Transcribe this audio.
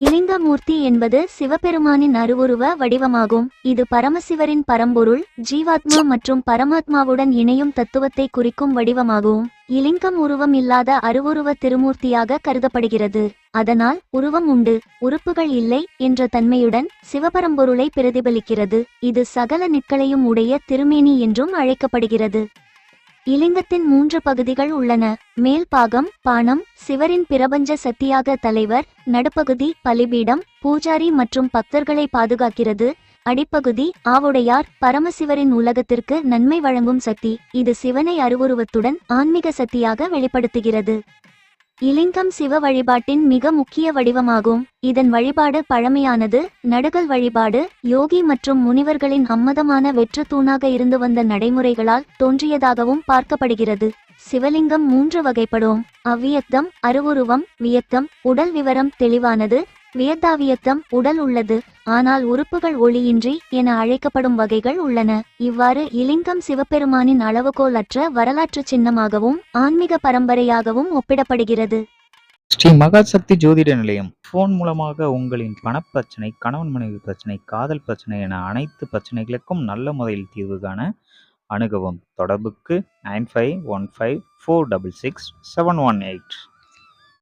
இலிங்கமூர்த்தி என்பது சிவபெருமானின் அருவுருவ வடிவமாகும். இது பரமசிவரின் பரம்பொருள் ஜீவாத்மா மற்றும் பரமாத்மாவுடன் இணையும் தத்துவத்தை குறிக்கும் வடிவமாகும். இலிங்கம் உருவம் இல்லாத அருவுருவ திருமூர்த்தியாக கருதப்படுகிறது. அதனால் உருவம் உண்டு உறுப்புகள் இல்லை என்ற தன்மையுடன் சிவபரம்பொருளை பிரதிபலிக்கிறது. இது சகல நிற்களையும் உடைய திருமேனி என்றும் அழைக்கப்படுகிறது. இலிங்கத்தின் மூன்று பகுதிகள் உள்ளன. மேல் பாகம் பானம் சிவரின் பிரபஞ்ச சக்தியாக தலைவர் நடுப்பகுதி பலிபீடம் பூஜாரி மற்றும் பக்தர்களை பாதுகாக்கிறது. அடிப்பகுதி ஆவுடையார் பரமசிவரின் உலகத்திற்கு நன்மை வழங்கும் சக்தி. இது சிவனை அருவுருவத்துடன் ஆன்மீக சக்தியாக வெளிப்படுத்துகிறது. இலிங்கம் சிவ வழிபாட்டின் மிக முக்கிய வடிவமாகும். இதன் வழிபாடு பழமையானது. நடுகல் வழிபாடு யோகி மற்றும் முனிவர்களின் அம்மதமான வெற்று தூணாக இருந்து வந்த நடைமுறைகளால் தோன்றியதாகவும் பார்க்கப்படுகிறது. சிவலிங்கம் மூன்று வகைப்படும். அவ்வியத்தம் அருவுருவம் வியத்தம் உடல் விவரம் தெளிவானது. வேதாவியத்தம் உடல் உள்ளது. ஆனால் உறுப்புகள் ஒளியின்றி என அழைக்கப்படும் வகைகள் உள்ளன. இவ்வாறு இலிங்கம் சிவபெருமானின் அளவுகோலற்ற வரலாற்று சின்னமாகவும் ஆன்மீக பரம்பரையாகவும் ஒப்பிடப்படுகிறது. ஸ்ரீ மகாசக்தி ஜோதிட நிலையம் போன் மூலமாக உங்களின் பணப்பிரச்சனை கணவன் மனைவி பிரச்சனை காதல் பிரச்சனை என அனைத்து பிரச்சனைகளுக்கும் நல்ல முறையில் தீர்வு காண அணுகவும். தொடர்புக்கு nine five one five four double six seven one eight.